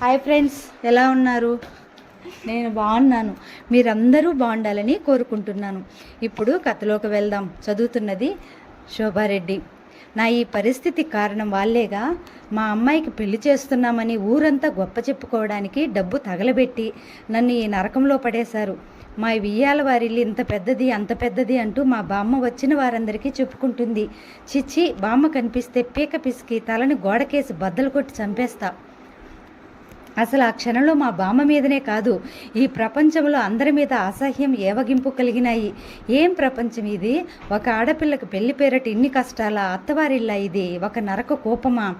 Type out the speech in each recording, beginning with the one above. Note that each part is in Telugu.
హాయ్ ఫ్రెండ్స్ ఎలా ఉన్నారు? నేను బాగున్నాను. మీరందరూ బాగుండాలని కోరుకుంటున్నాను. ఇప్పుడు కథలోకి వెళ్దాం. చదువుతున్నది శోభారెడ్డి. నా ఈ పరిస్థితి కారణం వాళ్ళేగా మా అమ్మాయికి పెళ్ళి చేస్తున్నామని ఊరంతా గొప్ప చెప్పుకోవడానికి డబ్బు తగలబెట్టి నన్ను ఈ నరకంలో పడేశారు. మా వియ్యాల వారిల్లు ఇంత పెద్దది అంత పెద్దది అంటూ మా బామ్మ వచ్చిన వారందరికీ చెప్పుకుంటుంది. చిచ్చి బామ్మ కనిపిస్తే పీక పిసికి తలని గోడకేసి బద్దలు కొట్టి చంపేస్తా. అసలు ఆ క్షణంలో మా బామ్మ మీదనే కాదు ఈ ప్రపంచంలో అందరి మీద అసహ్యం ఏవగింపు కలిగినాయి. ఏం ప్రపంచం ఇది? ఒక ఆడపిల్లకు పెళ్ళి పేరటి ఇన్ని కష్టాల? అత్తవారిల్లా ఇది? ఒక నరక కోపమా?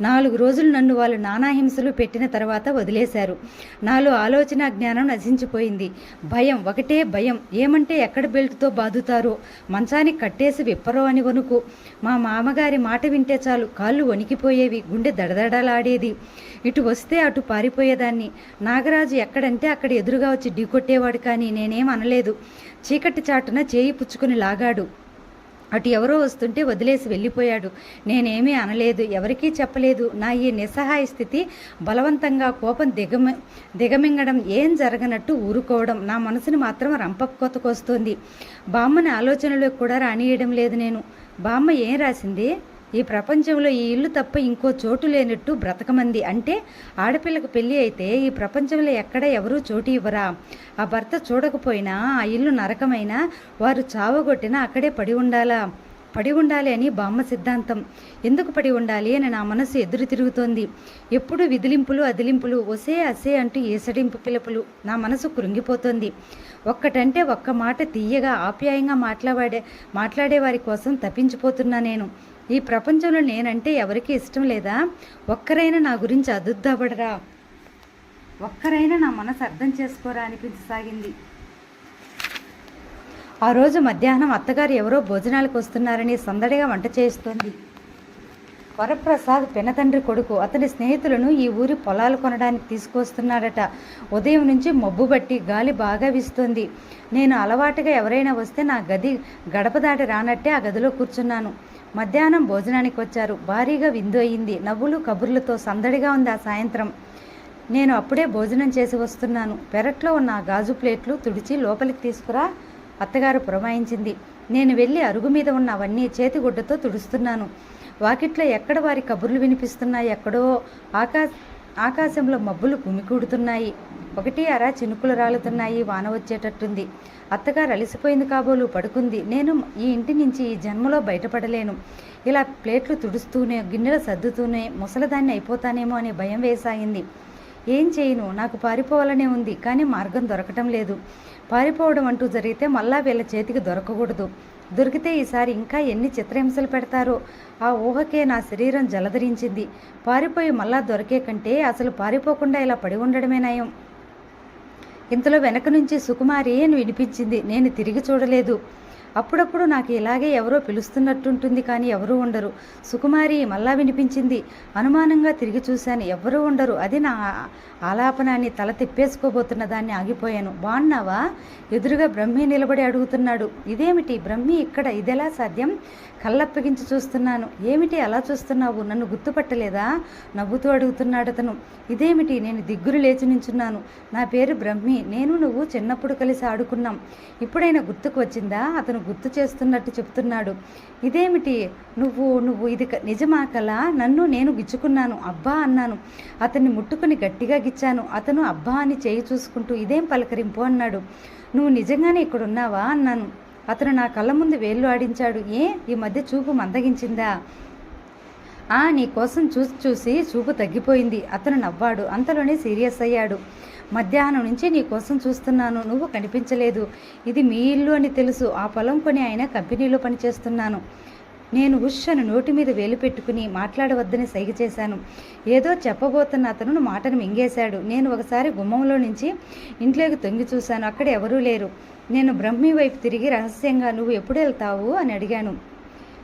నాలుగు రోజులు నన్ను వాళ్ళు నానాహింసలు పెట్టిన తర్వాత వదిలేశారు. నాలో ఆలోచన జ్ఞానం నశించిపోయింది. భయం ఒకటే భయం. ఏమంటే ఎక్కడ బెల్ట్తో బాదుతారో? మంచానికి కట్టేసి విప్పరో అని వణుకు. మా మామగారి మాట వింటే చాలు. కాళ్ళు వణికిపోయేవి. గుండె దడదడలాడేది. ఇటు వస్తే అటు పారిపోయేదాన్ని నాగరాజు ఎక్కడంటే అక్కడ ఎదురుగా వచ్చి ఢీకొట్టేవాడు కానీ నేనేం అనలేదు. చీకటి చాటున చేయి పుచ్చుకుని లాగాడు. అటు ఎవరో వస్తుంటే వదిలేసి వెళ్ళిపోయాడు. నేనేమీ అనలేదు ఎవరికీ చెప్పలేదు. నా ఈ నిస్సహాయ స్థితి బలవంతంగా కోపం దిగమ దిగమింగడం ఏం జరగనట్టు ఊరుకోవడం నా మనసుని మాత్రం రంపకొతకొస్తోంది బామ్మని ఆలోచనలో కూడా రానియడం లేదు నేను. బామ్మ ఏం రాసింది? ఈ ప్రపంచంలో ఈ ఇల్లు తప్ప ఇంకో చోటు లేనట్టు బ్రతకమంది. అంటే ఆడపిల్లకు పెళ్ళి అయితే ఈ ప్రపంచంలో ఎక్కడ ఎవరూ చోటు ఇవ్వరా? ఆ భర్త చూడకపోయినా ఆ ఇల్లు నరకమైనా వారు చావగొట్టినా అక్కడే పడి ఉండాలా? పడి ఉండాలి అని బామ్మ సిద్ధాంతం. ఎందుకు పడి ఉండాలి అని నా మనసు ఎదురు తిరుగుతోంది. ఎప్పుడు విదిలింపులు అదిలింపులు ఒసే అసే అంటూ ఏసడింపు పిలుపులు నా మనసు కృంగిపోతోంది. ఒక్కటంటే ఒక్క మాట తీయగా ఆప్యాయంగా మాట్లాడే మాట్లాడే వారి కోసం తప్పించిపోతున్నా నేను. ఈ ప్రపంచంలో నేనంటే ఎవరికీ ఇష్టం లేదా? ఒక్కరైనా నా గురించి అదుద్దబడరా? ఒక్కరైనా నా మనసు అర్థం చేసుకోరా అనిపించసాగింది. ఆ రోజు మధ్యాహ్నం అత్తగారు ఎవరో భోజనాలకు వస్తున్నారని సందడిగా వంట చేస్తోంది. వరప్రసాద్ పెనతండ్రి కొడుకు అతని స్నేహితులను ఈ ఊరి పొలాలు కొనడానికి తీసుకొస్తున్నాడట ఉదయం నుంచి మబ్బు బట్టి గాలి బాగా వీస్తుంది. నేను అలవాటుగా ఎవరైనా వస్తే నా గది గడప దాటి రానట్టే ఆ గదిలో కూర్చున్నాను. మధ్యాహ్నం భోజనానికి వచ్చారు భారీగా విందు అయింది. నవ్వులు కబుర్లతో సందడిగా ఉంది ఆ సాయంత్రం. నేను అప్పుడే భోజనం చేసి వస్తున్నాను. పెరట్లో ఉన్న ఆ గాజు ప్లేట్లు తుడిచి లోపలికి తీసుకురా అత్తగారు పురమాయించింది. నేను వెళ్ళి అరుగు మీద ఉన్న అవన్నీ చేతిగుడ్డతో తుడుస్తున్నాను. వాకిట్లో ఎక్కడ వారి కబుర్లు వినిపిస్తున్నాయి ఎక్కడో ఆకాశ ఆకాశంలో మబ్బులు గుమికూడుతున్నాయి ఒకటి అరా చినుకులు రాలుతున్నాయి వాన వచ్చేటట్టుంది. అత్తగారు అలిసిపోయింది కాబోలు పడుకుంది. నేను ఈ ఇంటి నుంచి ఈ జన్మలో బయటపడలేను. ఇలా ప్లేట్లు తుడుస్తూనే గిన్నెలు సర్దుతూనే ముసలదాన్ని అయిపోతానేమో అనే భయం వేసాగింది ఏం చేయను నాకు పారిపోవాలనే ఉంది కానీ మార్గం దొరకటం లేదు. పారిపోవడం అంటూ జరిగితే మళ్ళా వీళ్ళ చేతికి దొరకకూడదు. దొరికితే ఈసారి ఇంకా ఎన్ని చిత్రహింసలు పెడతారో. ఆ ఊహకే నా శరీరం జలధరించింది. పారిపోయి మళ్ళా దొరికే కంటే అసలు పారిపోకుండా ఇలా పడి ఉండడమే నయం. ఇంతలో వెనక నుంచి సుకుమారి అని వినిపించింది? నేను తిరిగి చూడలేదు. అప్పుడప్పుడు నాకు ఇలాగే ఎవరో పిలుస్తున్నట్టుంటుంది కానీ ఎవరూ ఉండరు. సుకుమారి మళ్ళా వినిపించింది. అనుమానంగా తిరిగి చూశాను. ఎవరూ ఉండరు. అది నా ఆలాపనాన్ని తల తిప్పేసుకోబోతున్న దాన్ని ఆగిపోయాను. బాగున్నావా ఎదురుగా బ్రహ్మి నిలబడి అడుగుతున్నాడు. ఇదేమిటి? బ్రహ్మి ఇక్కడ. ఇదెలా సాధ్యం? కళ్ళప్పగించి చూస్తున్నాను. ఏమిటి అలా చూస్తున్నావు? నన్ను గుర్తుపట్టలేదా? నవ్వుతూ అడుగుతున్నాడు అతను. ఇదేమిటి? నేను దిగ్గురు లేచి నించున్నాను. నా పేరు బ్రహ్మి. నేను నువ్వు చిన్నప్పుడు కలిసి ఆడుకున్నాం. ఇప్పుడైనా గుర్తుకు వచ్చిందా? అతను గుర్తు చేస్తున్నట్టు చెప్తున్నాడు. ఇదేమిటి? నువ్వు నువ్వు ఇది నిజమా కల? నన్ను నేను గిచ్చుకున్నాను. అబ్బా అన్నాను. అతన్ని ముట్టుకుని గట్టిగా గిచ్చాను. అతను అబ్బా అని చేయి చూసుకుంటూ ఇదేం పలకరింపు అన్నాడు. నువ్వు నిజంగానే ఇక్కడ ఉన్నావా అన్నాను. అతను నా కళ్ళ ముందు వేళ్ళు ఆడించాడు. ఏ? ఈ మధ్య చూపు మందగించిందా? ఆ నీ కోసం చూసి చూసి చూపు తగ్గిపోయింది. అతను నవ్వాడు. అంతలోనే సీరియస్ అయ్యాడు. మధ్యాహ్నం నుంచి నీ కోసం చూస్తున్నాను. నువ్వు కనిపించలేదు. ఇది మీ ఇల్లు అని తెలుసు. ఆ పొలం కొని ఆయన కంపెనీలో పనిచేస్తున్నాను. నేను ఉషను నోటి మీద వేలు పెట్టుకుని మాట్లాడవద్దని సైగ చేశాను. ఏదో చెప్పబోతున్న అతను మాటను మింగేశాడు. నేను ఒకసారి గుమ్మంలో నుంచి ఇంట్లోకి తొంగి చూశాను. అక్కడ ఎవరూ లేరు. నేను బ్రహ్మి వైపు తిరిగి రహస్యంగా నువ్వు ఎప్పుడు వెళ్తావు? అని అడిగాను.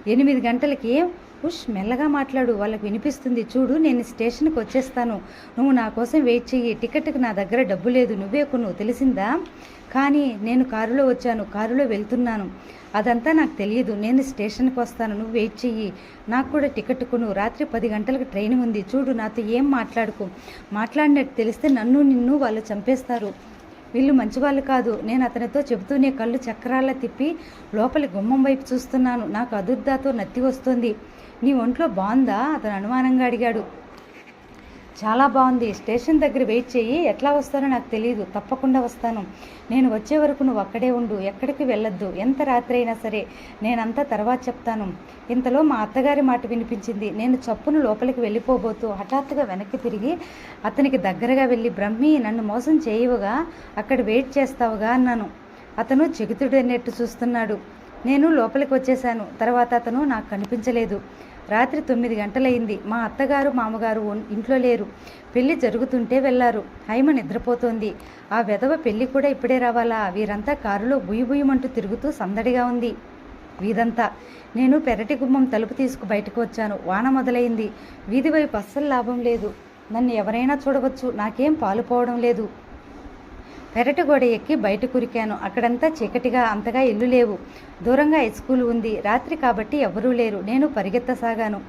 ఎనిమిది గంటలకి ఉష్ మెల్లగా మాట్లాడు. వాళ్ళకి వినిపిస్తుంది. చూడు నేను స్టేషన్కి వచ్చేస్తాను. నువ్వు నా కోసం వెయిట్ చెయ్యి. టికెట్కి నా దగ్గర డబ్బు లేదు. నువ్వే కొను. తెలిసిందా? కానీ నేను కారులో వచ్చాను. కారులో వెళ్తున్నాను. అదంతా నాకు తెలియదు. నేను స్టేషన్కి వస్తాను. నువ్వు వెయిట్ చెయ్యి. నాకు కూడా టికెట్ కొను. రాత్రి పది గంటలకు ట్రైన్ ఉంది. చూడు నాతో ఏం మాట్లాడుకో? మాట్లాడినట్టు తెలిస్తే నన్ను నిన్ను వాళ్ళు చంపేస్తారు. వీళ్ళు మంచివాళ్ళు కాదు. నేను అతనితో చెబుతూనే కళ్ళు చక్రాల తిప్పి లోపలి గుమ్మం వైపు చూస్తున్నాను. నాకు అదుర్దాతో నత్తి వస్తుంది. నీ ఒంట్లో బాగుందా? అతను అనుమానంగా అడిగాడు. చాలా బాగుంది. స్టేషన్ దగ్గర వెయిట్ చెయ్యి. ఎట్లా వస్తానో నాకు తెలియదు తప్పకుండా వస్తాను. నేను వచ్చే వరకు నువ్వు అక్కడే ఉండు. ఎక్కడికి వెళ్ళొద్దు. ఎంత రాత్రి అయినా సరే నేనంతా తర్వాత చెప్తాను. ఇంతలో మా అత్తగారి మాట వినిపించింది. నేను చప్పును లోపలికి వెళ్ళిపోబోతూ హఠాత్తుగా వెనక్కి తిరిగి అతనికి దగ్గరగా వెళ్ళి బ్రహ్మి నన్ను మోసం చేయవుగా. అక్కడ వెయిట్ చేస్తావుగా అన్నాను. అతను చెగుతుడనేట్టు చూస్తున్నాడు. నేను లోపలికి వచ్చేశాను. తర్వాత అతను నాకు కనిపించలేదు. రాత్రి తొమ్మిది గంటలయింది మా అత్తగారు మామగారు ఇంట్లో లేరు. పెళ్ళి జరుగుతుంటే వెళ్ళారు హైమ నిద్రపోతోంది. ఆ వెధవ పెళ్ళి కూడా ఇప్పుడే రావాలా? వీరంతా కారులో బుయ్యబుయ్యమంటూ తిరుగుతూ సందడిగా ఉంది. వీధంతా. నేను పెరటి గుమ్మం తలుపు తీసుకు బయటకు వచ్చాను. వాన మొదలైంది. వీధి వైపు అస్సలు లాభం లేదు. నన్ను ఎవరైనా చూడవచ్చు. నాకేం పాలుపోవడం లేదు. పెరటి గోడ ఎక్కి బయట కురికాను. అక్కడంతా చీకటిగా అంతగా ఇల్లు లేవు. దూరంగా హై స్కూల్ ఉంది. రాత్రి కాబట్టి ఎవరూ లేరు. నేను పరిగెత్తసాగాను.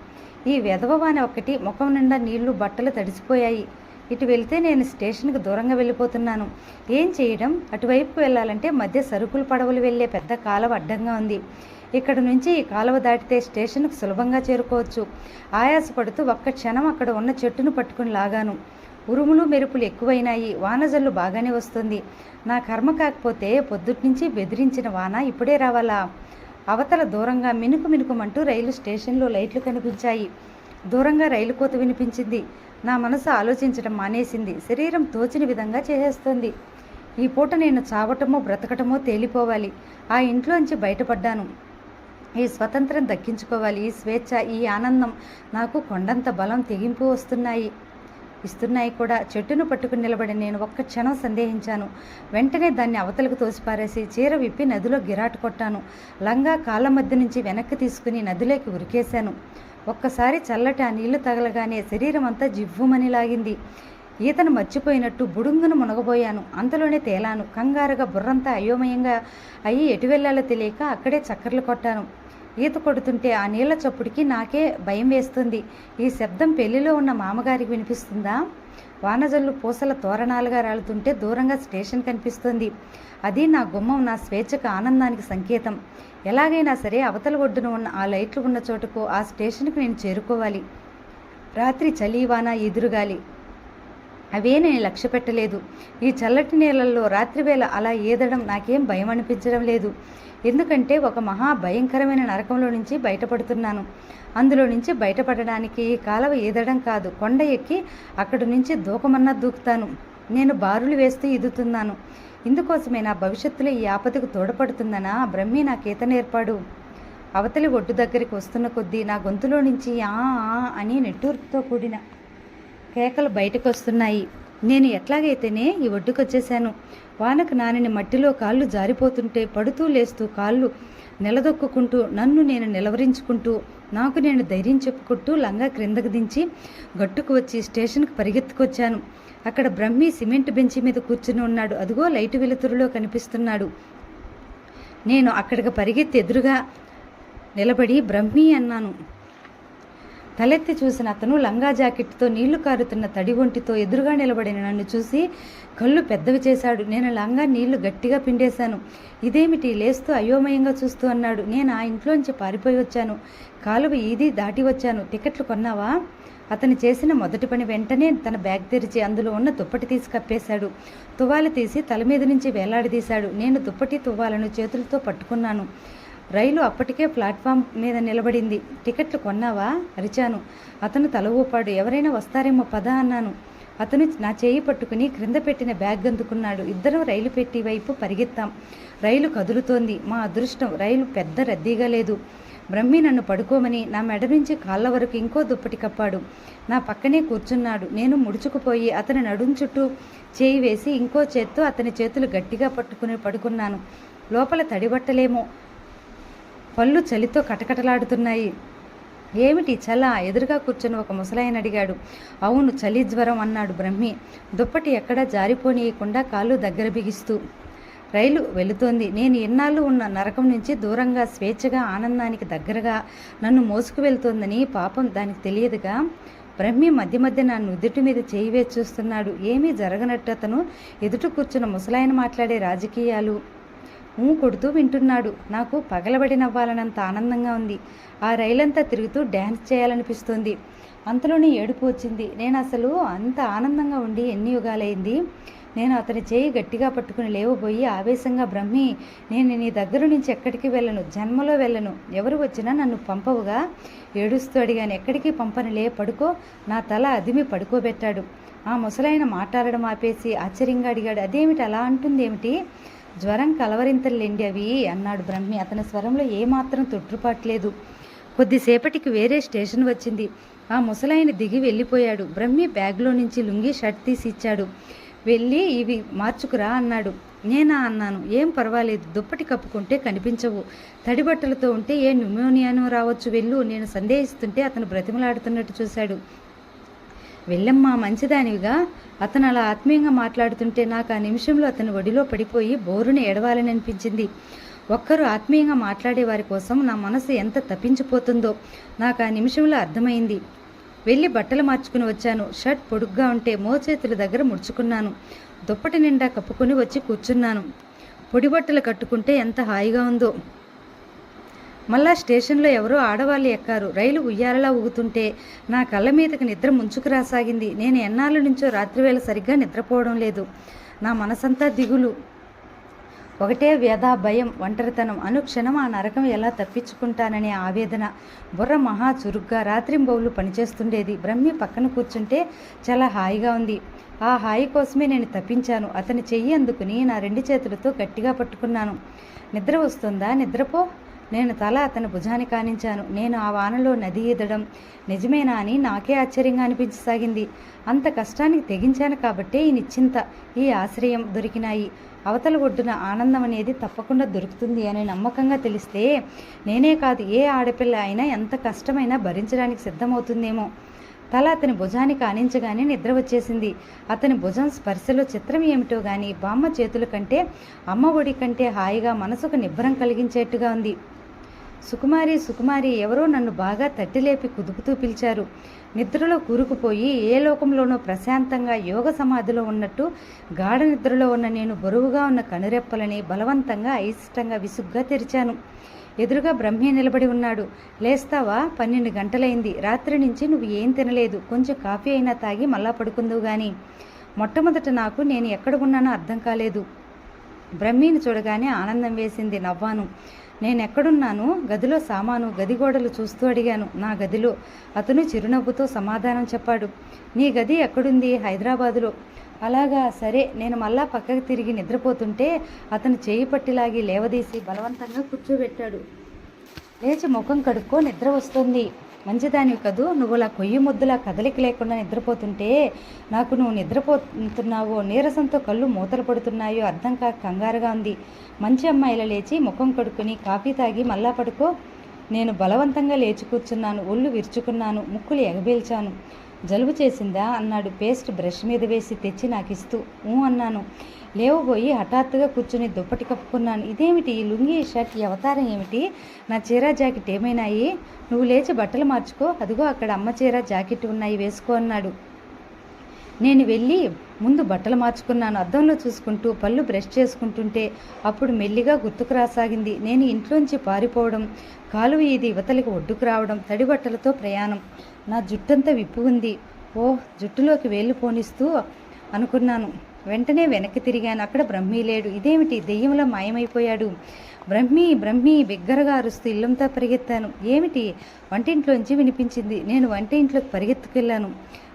ఈ వెధవవాన ఒక్కటి ముఖం నిండా నీళ్ళు బట్టలు తడిసిపోయాయి. ఇటు వెళ్తే నేను స్టేషన్కి దూరంగా వెళ్ళిపోతున్నాను. ఏం చేయడం? అటువైపు వెళ్ళాలంటే మధ్య సరుకులు పడవలు వెళ్ళే పెద్ద కాలువ అడ్డంగా ఉంది. ఇక్కడ నుంచి ఈ కాలువ దాటితే స్టేషన్కు సులభంగా చేరుకోవచ్చు. ఆయాసపడుతూ ఒక్క క్షణం అక్కడ ఉన్న చెట్టును పట్టుకుని లాగాను. ఉరుములు మెరుపులు ఎక్కువైనాయి. వానజల్లు బాగానే వస్తుంది. నా కర్మ కాకపోతే పొద్దుట్నుంచి బెదిరించిన వాన ఇప్పుడే రావాలా? అవతల దూరంగా మినుకు మినుకుమంటూ రైలు స్టేషన్లో లైట్లు కనిపించాయి. దూరంగా రైలు కోత వినిపించింది. నా మనసు ఆలోచించడం మానేసింది. శరీరం తోచిన విధంగా చేసేస్తుంది. ఈ పూట నేను చావటమో బ్రతకటమో తేలిపోవాలి. ఆ ఇంట్లోంచి బయటపడ్డాను. ఈ స్వతంత్రం దక్కించుకోవాలి. ఈ స్వేచ్ఛ ఈ ఆనందం నాకు కొండంత బలం తెగింపు వస్తున్నాయి. ఇస్తున్నాయి కూడా. చెట్టును పట్టుకుని నిలబడి నేను ఒక్క క్షణం సందేహించాను. వెంటనే దాన్ని అవతలకు తోసిపారేసి చీర విప్పి నదిలో గిరాటు కొట్టాను. లంగా కాళ్ళ మధ్య నుంచి వెనక్కి తీసుకుని నదిలోకి ఉరికేశాను. ఒక్కసారి చల్లటి ఆ నీళ్ళు తగలగానే శరీరం అంతా జివ్వుమని లాగింది. ఈతను మర్చిపోయినట్టు బుడుంగును మునగబోయాను. అంతలోనే తేలాను. కంగారుగా బుర్రంతా అయోమయంగా అయ్యి ఎటు వెళ్ళాలో తెలియక అక్కడే చక్కర్లు కొట్టాను. ఈత కొడుతుంటే ఆ నీళ్ళ చప్పుడికి నాకే భయం వేస్తుంది. ఈ శబ్దం పెళ్ళిలో ఉన్న మామగారికి వినిపిస్తుందా? వానజల్లు పూసల తోరణాలుగా రాలుతుంటే దూరంగా స్టేషన్ కనిపిస్తుంది. అది నా గుమ్మం నా స్వేచ్ఛకు ఆనందానికి సంకేతం. ఎలాగైనా సరే అవతల ఒడ్డున ఉన్న ఆ లైట్లు ఉన్న చోటుకు ఆ స్టేషన్కి నేను చేరుకోవాలి. రాత్రి చలి వాన ఎదురుగాలి. అవే నేను లక్ష్య పెట్టలేదు. ఈ చల్లటి నీళ్ళల్లో రాత్రివేళ అలా ఈదడం నాకేం భయం అనిపించడం లేదు. ఎందుకంటే ఒక మహా భయంకరమైన నరకంలో నుంచి బయటపడుతున్నాను. అందులో నుంచి బయటపడడానికి ఈ కాలవ ఈదడం కాదు. కొండ ఎక్కి అక్కడి నుంచి దూకమన్నా దూకుతాను. నేను బారులు వేస్తూ ఈదుతున్నాను ఇందుకోసమే నా భవిష్యత్తులో ఈ ఆపదకు తోడ్పడుతుందనా? బ్రహ్మి నా ఈత నేర్పాడు అవతలి ఒడ్డు దగ్గరికి వస్తున్న కొద్దీ నా గొంతులో నుంచి ఆ ఆ అని నెట్టూర్పుతో కూడిన కేకలు బయటకు వస్తున్నాయి నేను ఎట్లాగైతేనే ఈ ఒడ్డుకొచ్చేశాను. వానకు నానిని మట్టిలో కాళ్ళు జారిపోతుంటే పడుతూ లేస్తూ కాళ్ళు నిలదొక్కుంటూ నన్ను నేను నిలవరించుకుంటూ నాకు నేను ధైర్యం చెప్పుకుంటూ లంగా క్రిందకు దించి గట్టుకు వచ్చి స్టేషన్కి పరిగెత్తుకొచ్చాను. అక్కడ బ్రహ్మి సిమెంట్ బెంచి మీద కూర్చుని ఉన్నాడు. అదిగో లైటు వెలుతురులో కనిపిస్తున్నాడు. నేను అక్కడికి పరిగెత్తి ఎదురుగా నిలబడి బ్రహ్మి అన్నాను. తలెత్తి చూసిన అతను లంగా జాకెట్తో నీళ్ళు కారుతున్న తడి ఒంటితో ఎదురుగా నిలబడిన నన్ను చూసి కళ్ళు పెద్దవి చేశాడు. నేను లంగా నీళ్ళు గట్టిగా పిండేశాను. ఇదేమిటి? లేస్తూ అయోమయంగా చూస్తూ అన్నాడు. నేను ఆ ఇంట్లోంచి పారిపోయి వచ్చాను. కాలువ ఈది దాటి వచ్చాను. టికెట్లు కొన్నావా? అతను చేసిన మొదటి పని వెంటనే తన బ్యాగ్ తెరిచి అందులో ఉన్న దుప్పటి తీసి కప్పేశాడు. తువ్వాలు తీసి తల మీద నుంచి వేలాడదీశాడు. నేను దుప్పటి తువ్వాలను చేతులతో పట్టుకున్నాను. రైలు అప్పటికే ప్లాట్ఫామ్ మీద నిలబడింది. టికెట్లు కొన్నావా? అరిచాను. అతను తల ఊపాడు ఎవరైనా వస్తారేమో పద అన్నాను. అతను నా చేయి పట్టుకుని క్రింద పెట్టిన బ్యాగ్ అందుకున్నాడు. ఇద్దరం రైలు పెట్టి వైపు పరిగెత్తాం. రైలు కదులుతోంది. మా అదృష్టం. రైలు పెద్ద రద్దీగా లేదు. బ్రహ్మి నన్ను పడుకోమని నా మెడ నుంచి కాళ్ళ వరకు ఇంకో దుప్పటి కప్పాడు. నా పక్కనే కూర్చున్నాడు. నేను ముడుచుకుపోయి అతని నడుం చుట్టూ చేయి వేసి ఇంకో చేత్తో అతని చేతులు గట్టిగా పట్టుకుని పడుకున్నాను. లోపల తడిబట్టలేమో. పళ్ళు చలితో కటకటలాడుతున్నాయి. ఏమిటి చల? ఎదురుగా కూర్చొని ఒక ముసలాయన అడిగాడు. అవును చలి జ్వరం అన్నాడు బ్రహ్మి. దుప్పటి ఎక్కడా జారిపోనీయకుండా కాళ్ళు దగ్గర బిగిస్తూ. రైలు వెళుతోంది. నేను ఎన్నాళ్ళు ఉన్న నరకం నుంచి దూరంగా స్వేచ్ఛగా ఆనందానికి దగ్గరగా నన్ను మోసుకు వెళ్తోందని పాపం దానికి తెలియదుగా? బ్రహ్మి మధ్య మధ్య నా నుదుటి మీద చేయి చూస్తున్నాడు. ఏమీ జరగనట్టు అతను ఎదుట కూర్చున్న ముసలాయన మాట్లాడే రాజకీయాలు. ఊ కొడుతూ వింటున్నాడు. నాకు పగలబడి నవ్వాలనంత ఆనందంగా ఉంది. ఆ రైలంతా తిరుగుతూ డ్యాన్స్ చేయాలనిపిస్తుంది. అంతలోనే ఏడుపు వచ్చింది. నేను అసలు అంత ఆనందంగా ఉండి ఎన్ని యుగాలైంది? నేను అతని చేయి గట్టిగా పట్టుకుని లేవబోయి ఆవేశంగా బ్రహ్మి నేను నీ దగ్గర నుంచి ఎక్కడికి వెళ్ళను? జన్మలో వెళ్ళను. ఎవరు వచ్చినా నన్ను పంపవుగా? ఏడుస్తూ అడిగాను. ఎక్కడికి పంపని లే పడుకో. నా తల అదిమి పడుకోబెట్టాడు. ఆ ముసలాయన మాట్లాడడం ఆపేసి ఆశ్చర్యంగా అడిగాడు. అదేమిటి అలా అంటుంది ఏమిటి జ్వరం కలవరింతలేండి అవి అన్నాడు బ్రహ్మి. అతని స్వరంలో ఏమాత్రం తొట్టుపాట్లేదు కొద్దిసేపటికి వేరే స్టేషన్ వచ్చింది. ఆ ముసలాయన దిగి వెళ్ళిపోయాడు. బ్రహ్మి బ్యాగ్లో నుంచి లుంగి షర్ట్ తీసి ఇచ్చాడు. వెళ్ళి ఇవి మార్చుకురా అన్నాడు. నేనా అన్నాను. ఏం పర్వాలేదు. దుప్పటి కప్పుకుంటే కనిపించవు. తడి బట్టలతో ఉంటే ఏ న్యూమోనియాను రావచ్చు వెళ్ళు. నేను సందేహిస్తుంటే అతను బ్రతిమలాడుతున్నట్టు చూశాడు. వెళ్ళమ్మా మంచిదానివిగా. అతను అలా ఆత్మీయంగా మాట్లాడుతుంటే నాకు ఆ నిమిషంలో అతని ఒడిలో పడిపోయి బోరుని ఎడవాలని అనిపించింది. ఒక్కరు ఆత్మీయంగా మాట్లాడే వారి కోసం నా మనసు ఎంత తప్పించిపోతుందో నాకు ఆ నిమిషంలో అర్థమైంది. వెళ్ళి బట్టలు మార్చుకుని వచ్చాను. షర్ట్ పొడుగ్గా ఉంటే మోచేతుల దగ్గర ముడుచుకున్నాను. దుప్పటి నిండా కప్పుకొని వచ్చి కూర్చున్నాను. పొడి బట్టలు కట్టుకుంటే ఎంత హాయిగా ఉందో. మళ్ళా స్టేషన్లో ఎవరో ఆడవాళ్ళు ఎక్కారు. రైలు ఉయ్యాలలా ఊగుతుంటే నా కళ్ళ మీదకి నిద్ర ముంచుకు రాసాగింది. నేను ఎన్నాళ్ళ నుంచో రాత్రివేళ సరిగ్గా నిద్రపోవడం లేదు. నా మనసంతా దిగులు. ఒకటే వ్యధ భయం ఒంటరితనం. అనుక్షణం ఆ నరకం ఎలా తప్పించుకుంటాననే ఆవేదన. బుర్ర మహా చురుగ్గా రాత్రింబౌలు పనిచేస్తుండేది. బ్రహ్మి పక్కన కూర్చుంటే చాలా హాయిగా ఉంది. ఆ హాయి కోసమే నేను తప్పించాను. అతని చెయ్యి అందుకుని నా రెండు చేతులతో గట్టిగా పట్టుకున్నాను. నిద్ర వస్తుందా? నిద్రపో. నేను తల అతని భుజాన్ని కానించాను. నేను ఆ వానలో నది ఈదడం నిజమేనా అని నాకే ఆశ్చర్యంగా అనిపించసాగింది. అంత కష్టానికి తెగించాను కాబట్టే ఈ నిశ్చింత ఈ ఆశ్రయం దొరికినాయి. అవతల ఒడ్డున ఆనందం అనేది తప్పకుండా దొరుకుతుంది అనే నమ్మకంగా తెలిస్తే నేనే కాదు ఏ ఆడపిల్ల అయినా ఎంత కష్టమైనా భరించడానికి సిద్ధమవుతుందేమో. తల అతని భుజానికి ఆనించగానే నిద్ర వచ్చేసింది. అతని భుజం స్పర్శలో చిత్రం ఏమిటో గాని బామ్మ చేతుల కంటే అమ్మ ఒడి కంటే హాయిగా మనసుకు నిబ్బరం కలిగించేట్టుగా ఉంది. సుకుమారి సుకుమారి ఎవరో నన్ను బాగా తట్టిలేపి కుదుపుతూ పిలిచారు. నిద్రలో కూరుకుపోయి ఏ లోకంలోనో ప్రశాంతంగా యోగ సమాధిలో ఉన్నట్టు గాఢ నిద్రలో ఉన్న నేను బరువుగా ఉన్న కనురెప్పలని బలవంతంగా అయిష్టంగా విసుగ్గా తెరిచాను. ఎదురుగా బ్రహ్మే నిలబడి ఉన్నాడు. లేస్తావా? పన్నెండు గంటలైంది. రాత్రి నుంచి నువ్వు ఏం తినలేదు. కొంచెం కాఫీ అయినా తాగి మళ్ళా పడుకుందువు కానీ మొట్టమొదట నాకు నేను ఎక్కడ ఉన్నానో అర్థం కాలేదు. బ్రహ్మీని చూడగానే ఆనందం వేసింది నవ్వాను. నేను ఎక్కడున్నాను గదిలో సామాను గది గోడలు చూస్తూ అడిగాను. నా గదిలో అతను చిరునవ్వుతో సమాధానం చెప్పాడు. నీ గది ఎక్కడుంది? హైదరాబాదులో. అలాగా సరే నేను మళ్ళా పక్కకు తిరిగి నిద్రపోతుంటే అతను చేయి పట్టిలాగి లేవదీసి బలవంతంగా కూర్చోబెట్టాడు. లేచి ముఖం కడుక్కో నిద్ర వస్తుంది. మంచిదానివి కదూ. నువ్వు అలా కొయ్యి ముద్దులా కదలిక లేకుండా నిద్రపోతుంటే నాకు నువ్వు నిద్రపోతున్నావో నీరసంతో కళ్ళు మూతలు పడుతున్నాయో అర్థం కాక కంగారుగా ఉంది. మంచి అమ్మాయిల లేచి ముఖం కడుక్కుని కాఫీ తాగి మళ్ళా పడుకో. నేను బలవంతంగా లేచి కూర్చున్నాను ఒళ్ళు విరుచుకున్నాను ముక్కులు ఎగబీల్చాను. జలుబు చేసిందా అన్నాడు. పేస్ట్ బ్రష్ మీద వేసి తెచ్చి నాకు ఇస్తూ ఊ అన్నాను. లేవబోయి హఠాత్తుగా కూర్చుని దుప్పటి కప్పుకున్నాను. ఇదేమిటి? ఈ లుంగి షర్ట్ ఈ అవతారం ఏమిటి? నా చీర జాకెట్ ఏమైనాయి? నువ్వు లేచి బట్టలు మార్చుకో. అదిగో అక్కడ అమ్మ చీర జాకెట్ ఉన్నాయి వేసుకో అన్నాడు. నేను వెళ్ళి ముందు బట్టలు మార్చుకున్నాను. అద్దంలో చూసుకుంటూ పళ్ళు బ్రష్ చేసుకుంటుంటే అప్పుడు మెల్లిగా గుర్తుకు రాసాగింది. నేను ఇంట్లోంచి పారిపోవడం కాలువ ఇది ఇవతలికి ఒడ్డుకు రావడం తడి బట్టలతో ప్రయాణం. నా జుట్టంతా విప్పు ఉంది. ఓ జుట్టులోకి వేళ్ళు పోనిస్తూ అనుకున్నాను. వెంటనే వెనక్కి తిరిగాను. అక్కడ బ్రహ్మీ లేడు. ఇదేమిటి? దెయ్యంలా మాయమైపోయాడు. బ్రహ్మి బ్రహ్మి బిగ్గరగా అరుస్తూ ఇల్లంతా పరిగెత్తాను. ఏమిటి? వంటింట్లోంచి వినిపించింది. నేను వంట ఇంట్లోకి పరిగెత్తుకెళ్ళాను.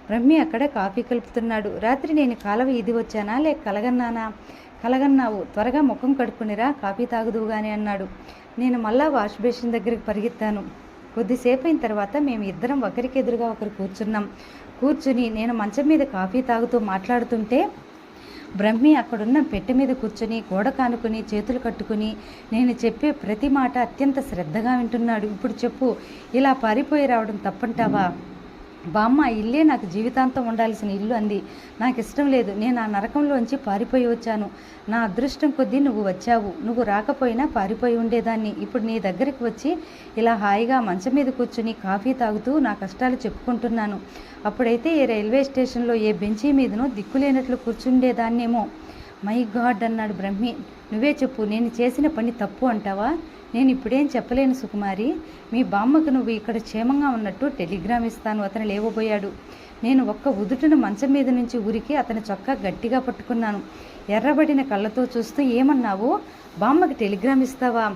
బ్రహ్మి అక్కడ కాఫీ కలుపుతున్నాడు. రాత్రి నేను కాలవ ఇది వచ్చానా? లేక కలగన్నానా? కలగన్నావు. త్వరగా ముఖం కడుక్కునిరా. కాఫీ తాగుదువు గాని అన్నాడు. నేను మళ్ళా వాష్ బేసిన్ దగ్గరికి పరిగెత్తాను. కొద్దిసేపు అయిన తర్వాత మేము ఇద్దరం ఒకరికి ఎదురుగా ఒకరు కూర్చున్నాం. కూర్చుని నేను మంచం మీద కాఫీ తాగుతూ మాట్లాడుతుంటే బ్రహ్మి అక్కడున్న పెట్టె మీద కూర్చొని గోడ కానుకొని చేతులు కట్టుకుని నేను చెప్పే ప్రతి మాట అత్యంత శ్రద్ధగా వింటున్నాడు. ఇప్పుడు చెప్పు ఇలా పారిపోయి రావడం తప్పంటావా? బామ్మ ఇల్లే నాకు జీవితాంతం ఉండాల్సిన ఇల్లు అంది. నాకు ఇష్టం లేదు. నేను ఆ నరకంలోంచి పారిపోయి వచ్చాను. నా అదృష్టం కొద్దీ నువ్వు వచ్చావు. నువ్వు రాకపోయినా పారిపోయి ఉండేదాన్ని. ఇప్పుడు నీ దగ్గరికి వచ్చి ఇలా హాయిగా మంచం మీద కూర్చుని కాఫీ తాగుతూ నా కష్టాలు చెప్పుకుంటున్నాను. అప్పుడైతే ఏ రైల్వే స్టేషన్లో ఏ బెంచీ మీదనో దిక్కులేనట్లు కూర్చుండేదాన్నేమో. మై గాడ్ అన్నాడు బ్రహ్మి. నువ్వే చెప్పు నేను చేసిన పని తప్పు అంటావా? నేను ఇప్పుడేం చెప్పలేను సుకుమారి. మీ బామ్మకు నువ్వు ఇక్కడ క్షేమంగా ఉన్నట్టు టెలిగ్రామ్ ఇస్తాను అతను లేవబోయాడు. నేను ఒక్క ఉదుటను మంచం మీద నుంచి ఊరికి అతని చొక్కా గట్టిగా పట్టుకున్నాను. ఎర్రబడిన కళ్ళతో చూస్తూ ఏమన్నావు? బామ్మకి టెలిగ్రామ్ ఇస్తావా?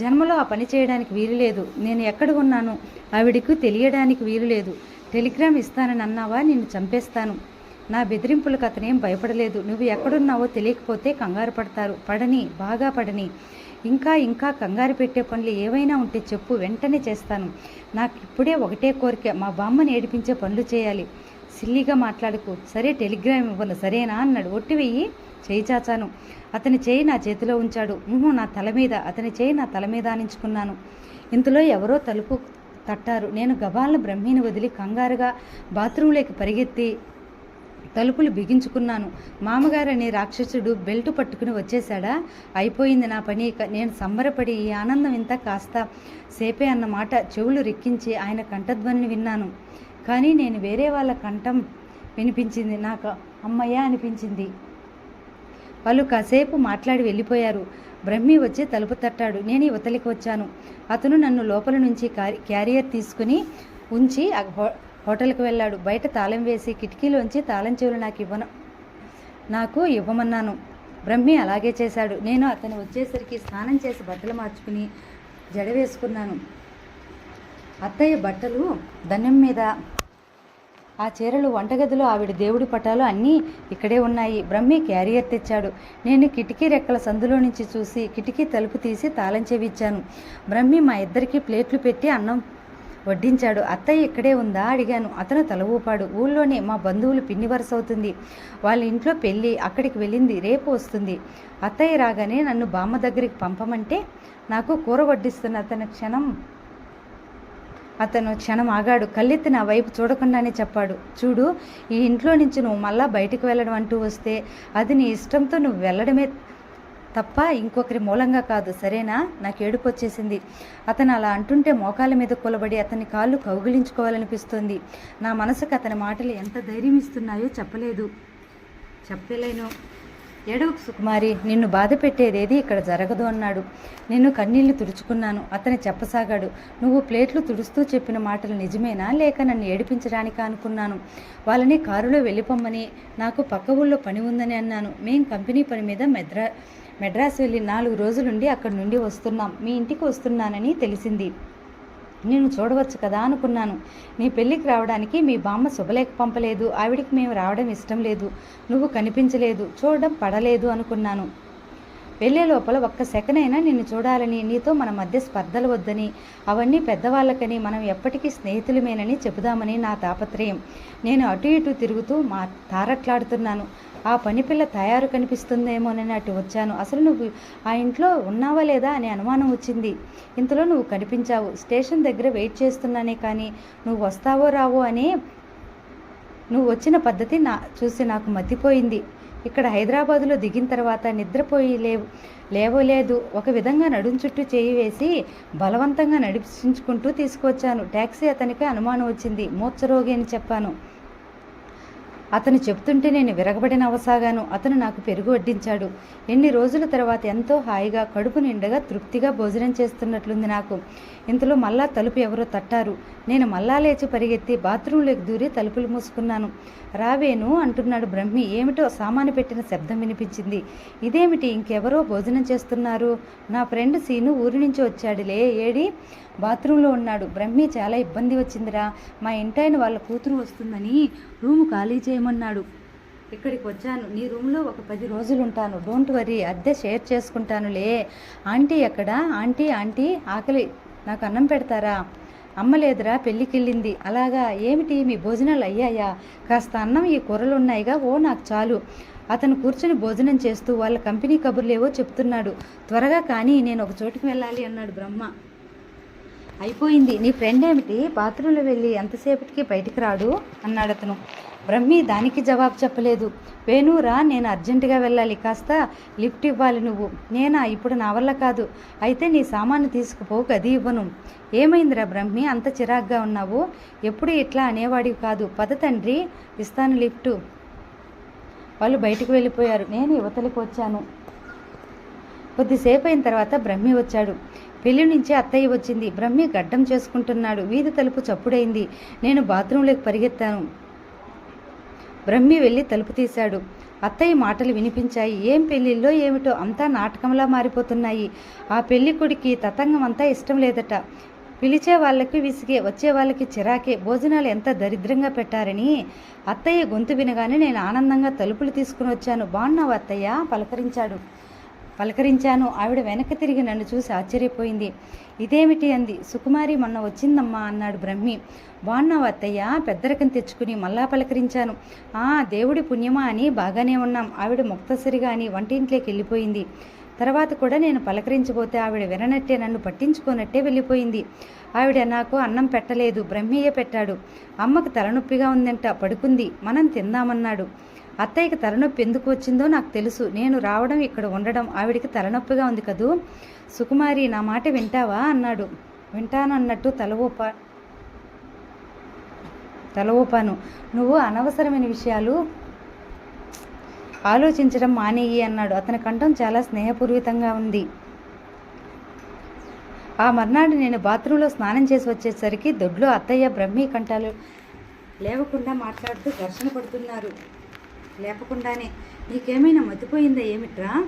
జన్మలో ఆ పని చేయడానికి వీలు లేదు నేను ఎక్కడ ఉన్నాను? ఆవిడకు తెలియడానికి వీలు లేదు టెలిగ్రామ్ ఇస్తానని అన్నావా? నిన్ను చంపేస్తాను. నా బెదిరింపులకు అతనేం భయపడలేదు. నువ్వు ఎక్కడున్నావో తెలియకపోతే కంగారు పడతారు. పడని బాగా పడని. ఇంకా ఇంకా కంగారు పెట్టే పనులు ఏవైనా ఉంటే చెప్పు. వెంటనే చేస్తాను. నాకు ఇప్పుడే ఒకటే కోరిక. మా బామ్మని ఏడిపించే పనులు చేయాలి. సిల్లిగా మాట్లాడుకు. సరే టెలిగ్రామ్ ఇవ్వను. సరేనా? అన్నాడు. ఒట్టి వెయ్యి. చేయి చాచాను. అతని చేయి నా చేతిలో ఉంచాడు. నువ్వు నా తల మీద అతని చేయి నా తల మీద అనించుకున్నాను ఇంతలో ఎవరో తలుపు తట్టారు. నేను గబాలను బ్రహ్మిని వదిలి కంగారుగా బాత్రూంలోకి పరిగెత్తి తలుపులు బిగించుకున్నాను. మామగారని రాక్షసుడు బెల్ట్ పట్టుకుని వచ్చేశాడా? అయిపోయింది నా పని నేను సంబరపడి ఈ ఆనందం ఇంత కాస్త సేపే అన్నమాట చెవులు రెక్కించి ఆయన కంఠధ్వనిని విన్నాను. కానీ నేను వేరే వాళ్ళ కంఠం వినిపించింది. నాకు అమ్మయ్య అనిపించింది. వాళ్ళు కాసేపు మాట్లాడి వెళ్ళిపోయారు. బ్రహ్మి వచ్చి తలుపు తట్టాడు. నేను ఇవతలికి వచ్చాను. అతను నన్ను లోపల నుంచి క్యారియర్ తీసుకుని ఉంచి హోటల్కి వెళ్ళాడు. బయట తాళం వేసి కిటికీలోంచి తాళం చెవులు నాకు ఇవ్వను. నాకు ఇవ్వమన్నాను. బ్రహ్మి అలాగే చేశాడు. నేను అతను వచ్చేసరికి స్నానం చేసి బట్టలు మార్చుకుని జడ వేసుకున్నాను. అత్తయ్య బట్టలు ధన్యం మీద ఆ చీరలు వంటగదిలో ఆవిడ దేవుడి పటాలు అన్నీ ఇక్కడే ఉన్నాయి. బ్రహ్మి క్యారియర్ తెచ్చాడు. నేను కిటికీ రెక్కల సందులో నుంచి చూసి కిటికీ తలుపు తీసి తాళం చెవిచ్చాను. బ్రహ్మి మా ఇద్దరికి ప్లేట్లు పెట్టి అన్నం వడ్డించాడు. అత్తయ్య ఇక్కడే ఉందా? అడిగాను. అతను తల ఊపాడు ఊళ్ళోనే మా బంధువులు పిన్ని వరుస అవుతుంది వాళ్ళ ఇంట్లో పెళ్ళి అక్కడికి వెళ్ళింది. రేపు వస్తుంది. అత్తయ్య రాగానే నన్ను బామ్మ దగ్గరికి పంపమంటే నాకు కూర వడ్డిస్తున్న అతని క్షణం అతను క్షణం ఆగాడు. కళ్ళెత్తి నా వైపు చూడకుండానే చెప్పాడు. చూడు ఈ ఇంట్లో నుంచి నువ్వు మళ్ళా బయటకు వెళ్ళడం అంటూ వస్తే అది నీ ఇష్టంతో నువ్వు వెళ్ళడమే తప్ప ఇంకొకరి మూలంగా కాదు సరేనా? నాకు ఏడుపు వచ్చేసింది. అతను అలా అంటుంటే మోకాల మీద కూలబడి అతని కాళ్ళు కౌగిలించుకోవాలనిపిస్తుంది. నా మనసుకు అతని మాటలు ఎంత ధైర్యం ఇస్తున్నాయో చెప్పలేదు. చెప్పలేను. ఏడవ సుకుమారి నిన్ను బాధ పెట్టేదేది ఇక్కడ జరగదు అన్నాడు. నేను కన్నీళ్ళు తుడుచుకున్నాను. అతని చెప్పసాగాడు. నువ్వు ప్లేట్లు తుడుస్తూ చెప్పిన మాటలు నిజమేనా? లేక నన్ను ఏడిపించడానికా అనుకున్నాను. వాళ్ళని కారులో వెళ్ళిపోమ్మని నాకు పక్క ఊళ్ళో పని ఉందని అన్నాను. మేం కంపెనీ పని మీద మెద్రా మెడ్రాస్ వెళ్ళి నాలుగు రోజులుండి అక్కడి నుండి వస్తున్నాం. మీ ఇంటికి వస్తున్నానని తెలిసింది. నేను చూడవచ్చు కదా అనుకున్నాను. నీ పెళ్ళికి రావడానికి మీ బామ్మ శుభలేఖ పంపలేదు. ఆవిడికి మేము రావడం ఇష్టం లేదు. నువ్వు కనిపించలేదు. చూడడం పడలేదు అనుకున్నాను. వెళ్ళే లోపల ఒక్క సెకండ్ అయినా నిన్ను చూడాలని నీతో మన మధ్య స్పర్ధలు వద్దని అవన్నీ పెద్దవాళ్ళకని మనం ఎప్పటికీ స్నేహితులమేనని చెబుదామని నా తాపత్రయం. నేను అటు ఇటు తిరుగుతూ మా తారట్లాడుతున్నాను. ఆ పనిపిల్ల తయారు కనిపిస్తుందేమోనని అటు వచ్చాను. అసలు నువ్వు ఆ ఇంట్లో ఉన్నావా లేదా అనే అనుమానం వచ్చింది. ఇంతలో నువ్వు కనిపించావు. స్టేషన్ దగ్గర వెయిట్ చేస్తున్నానే కానీ నువ్వు వస్తావో రావో అని నువ్వు వచ్చిన పద్ధతి నా చూసి నాకు మతిపోయింది. ఇక్కడ హైదరాబాదులో దిగిన తర్వాత నిద్రపోయి లేవు లేవలేదు. ఒక విధంగా నడుం చుట్టూ చేయి వేసి బలవంతంగా నడిపించుకుంటూ తీసుకొచ్చాను ట్యాక్సీ అతనికి అనుమానం వచ్చింది. మూర్చరోగి అని చెప్పాను. అతను చెప్తుంటే నేను విరగబడిన అవసాగాను. అతను నాకు పెరుగు వడ్డించాడు. ఎన్ని రోజుల తర్వాత ఎంతో హాయిగా కడుపు నిండగా తృప్తిగా భోజనం చేస్తున్నట్లుంది నాకు. ఇంతలో మళ్ళా తలుపు ఎవరో తట్టారు. నేను మళ్ళా లేచి పరిగెత్తి బాత్రూంలోకి దూరి తలుపులు మూసుకున్నాను. రావేను అంటున్నాడు బ్రహ్మి ఏమిటో సామాను పెట్టిన శబ్దం వినిపించింది. ఇదేమిటి ఇంకెవరో భోజనం చేస్తున్నారు? నా ఫ్రెండ్ సీను ఊరి నుంచి వచ్చాడులే ఏడి? బాత్రూంలో ఉన్నాడు. బ్రహ్మి చాలా ఇబ్బంది వచ్చిందిరా. మా ఇంటాయన వాళ్ళ కూతురు వస్తుందని రూము ఖాళీ చేయమన్నాడు. ఇక్కడికి వచ్చాను. నీ రూమ్లో ఒక పది రోజులు ఉంటాను. Don't worry. అద్దె షేర్ చేసుకుంటానులే. ఆంటీ ఎక్కడ? ఆంటీ ఆంటీ ఆకలి. నాకు అన్నం పెడతారా? అమ్మ లేదురా పెళ్ళికెళ్ళింది. అలాగా? ఏమిటి? మీ భోజనాలు అయ్యాయా? కాస్త అన్నం ఈ కూరలు ఉన్నాయిగా ఓ నాకు చాలు. అతను కూర్చుని భోజనం చేస్తూ వాళ్ళ కంపెనీ కబుర్లేవో చెప్తున్నాడు. త్వరగా కానీ నేను ఒక చోటుకి వెళ్ళాలి అన్నాడు బ్రహ్మ. అయిపోయింది. నీ ఫ్రెండ్ ఏమిటి? బాత్రూంలో వెళ్ళి ఎంతసేపటికి బయటికి రాడు? అన్నాడు అతను. బ్రహ్మి దానికి జవాబు చెప్పలేదు. వేణురా నేను అర్జెంటుగా వెళ్ళాలి. కాస్త లిఫ్ట్ ఇవ్వాలి నువ్వు. నేనా? ఇప్పుడు నా వల్ల కాదు. అయితే నీ సామాను తీసుకుపో గది ఇవ్వను. ఏమైందిరా బ్రహ్మి? అంత చిరాగ్గా ఉన్నావు? ఎప్పుడు ఇట్లా అనేవాడివి కాదు. పద తండ్రి ఇస్తాను లిఫ్టు. వాళ్ళు బయటికి వెళ్ళిపోయారు. నేను యువతలకు వచ్చాను. కొద్దిసేపు అయిన తర్వాత బ్రహ్మి వచ్చాడు. పెళ్ళి నుంచి అత్తయ్య వచ్చింది. బ్రహ్మి గడ్డం చేసుకుంటున్నాడు. వీధి తలుపు చప్పుడైంది. నేను బాత్రూంలోకి పరిగెత్తాను. బ్రహ్మి వెళ్ళి తలుపు తీశాడు. అత్తయ్య మాటలు వినిపించాయి. ఏం పెళ్ళిళ్ళో ఏమిటో అంతా నాటకంలా మారిపోతున్నాయి. ఆ పెళ్ళి కొడుకి తతంగం అంతా ఇష్టం లేదట. పిలిచే వాళ్ళకి విసిగే వచ్చే వాళ్ళకి చిరాకే. భోజనాలు ఎంత దరిద్రంగా పెట్టారని అత్తయ్య గొంతు వినగానే నేను ఆనందంగా తలుపులు తీసుకుని వచ్చాను. బాగున్నావు అత్తయ్య? పలకరించాడు. పలకరించాను. ఆవిడ వెనక్కి తిరిగి నన్ను చూసి ఆశ్చర్యపోయింది. ఇదేమిటి అంది. సుకుమారి మొన్న వచ్చిందమ్మా అన్నాడు బ్రహ్మి. బాగున్నావు అత్తయ్య. పెద్దరకం తెచ్చుకుని మళ్ళా పలకరించాను. ఆ దేవుడి పుణ్యమా అని బాగానే ఉన్నాం. ఆవిడ ముక్తసరిగా అని వంటింట్లోకి వెళ్ళిపోయింది. తర్వాత కూడా నేను పలకరించబోతే ఆవిడ విననట్టే నన్ను పట్టించుకోనట్టే వెళ్ళిపోయింది. ఆవిడ నాకు అన్నం పెట్టలేదు బ్రహ్మయ్య పెట్టాడు. అమ్మకు తలనొప్పిగా ఉందంట పడుకుంది మనం తిందామన్నాడు. అత్తయ్యకి తలనొప్పి ఎందుకు వచ్చిందో నాకు తెలుసు నేను రావడం ఇక్కడ ఉండడం ఆవిడికి తలనొప్పిగా ఉంది కదూ. సుకుమారి నా మాట వింటావా? అన్నాడు. వింటానన్నట్టు తల ఊప తల ఊపాను నువ్వు అనవసరమైన విషయాలు ఆలోచించడం మానేయి అన్నాడు. అతని కంఠం చాలా స్నేహపూర్వితంగా ఉంది. ఆ మర్నాడు నేను బాత్రూంలో స్నానం చేసి వచ్చేసరికి దొడ్లో అత్తయ్య బ్రహ్మీ కంఠాలు లేవకుండా మాట్లాడుతూ ఘర్షణ పడుతున్నారు. లేపకుండానే నీకేమైనా మతిపోయిందా ఏమిట్రా?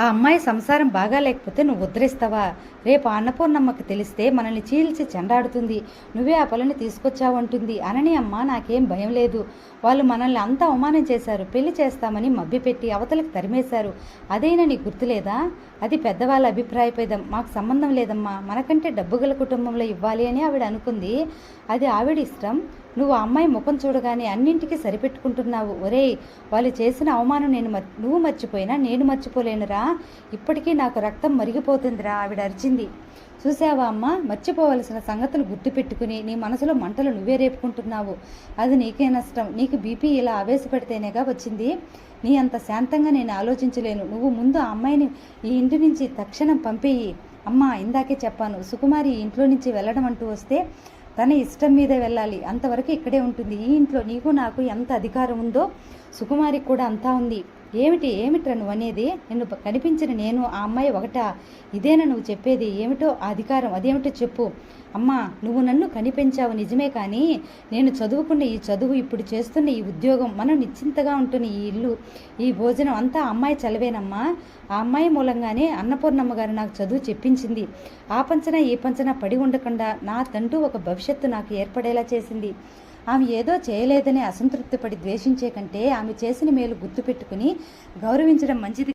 ఆ అమ్మాయి సంసారం బాగా లేకపోతే నువ్వు ఉద్ధరిస్తావా? రేపు అన్నపూర్ణమ్మకి తెలిస్తే మనల్ని చీల్చి చెండాడుతుంది. నువ్వే ఆ పొలని తీసుకొచ్చావంటుంది అనని అమ్మ నాకేం భయం లేదు. వాళ్ళు మనల్ని అంత అవమానం చేశారు. పెళ్ళి చేస్తామని మభ్యపెట్టి అవతలకు తరిమేశారు. అదైనా నీకు గుర్తులేదా? అది పెద్దవాళ్ళ అభిప్రాయపేదం మాకు సంబంధం లేదమ్మా. మనకంటే డబ్బు గల కుటుంబంలో ఇవ్వాలి అని ఆవిడ అనుకుంది. అది ఆవిడ ఇష్టం. నువ్వు ఆ అమ్మాయి ముఖం చూడగానే అన్నింటికీ సరిపెట్టుకుంటున్నావు. ఒరేయ్ వాళ్ళు చేసిన అవమానం నేను నువ్వు మర్చిపోయినా నేను మర్చిపోలేనురా. ఇప్పటికీ నాకు రక్తం మరిగిపోతుందిరా ఆవిడ అరిచింది. చూసావా అమ్మ? మర్చిపోవలసిన సంగతులు గుర్తుపెట్టుకుని నీ మనసులో మంటలు నువ్వే రేపుకుంటున్నావు. అది నీకే నష్టం. నీకు బీపీ ఇలా ఆవేశపడితేనేగా వచ్చింది. నీ అంత శాంతంగా నేను ఆలోచించలేను. నువ్వు ముందు ఆ అమ్మాయిని ఈ ఇంటి నుంచి తక్షణం పంపేయి. అమ్మా ఇందాకే చెప్పాను సుకుమారి ఈ ఇంట్లో నుంచి వెళ్ళడం అంటూ వస్తే తన ఇష్టం మీదే వెళ్ళాలి. అంతవరకు ఇక్కడే ఉంటుంది. ఈ ఇంట్లో నీకు నాకు ఎంత అధికారం ఉందో సుకుమారికి కూడా అంతా ఉంది. ఏమిటి ఏమిట్రా నువ్వు అనేది? నిన్ను కనిపించిన నేను ఆ అమ్మాయి ఒకటా. ఇదేనా నువ్వు చెప్పేది? ఏమిటో ఆ అధికారం అదేమిటో చెప్పు. అమ్మా నువ్వు నన్ను కనిపించావు నిజమే కానీ నేను చదువుకున్న ఈ చదువు ఇప్పుడు చేస్తున్న ఈ ఉద్యోగం మనం నిశ్చింతగా ఉంటున్న ఈ ఇల్లు ఈ భోజనం అంతా అమ్మాయి చలవేనమ్మా ఆ అమ్మాయి మూలంగానే అన్నపూర్ణమ్మ గారు నాకు చదువు చెప్పించింది. ఆ పంచన ఈ పంచన పడి ఉండకుండా నా తంటూ ఒక భవిష్యత్తు నాకు ఏర్పడేలా చేసింది. ఆమె ఏదో చేయలేదని అసంతృప్తి పడి ద్వేషించే కంటే ఆమె చేసిన మేలు గుర్తుపెట్టుకుని గౌరవించడం మంచిది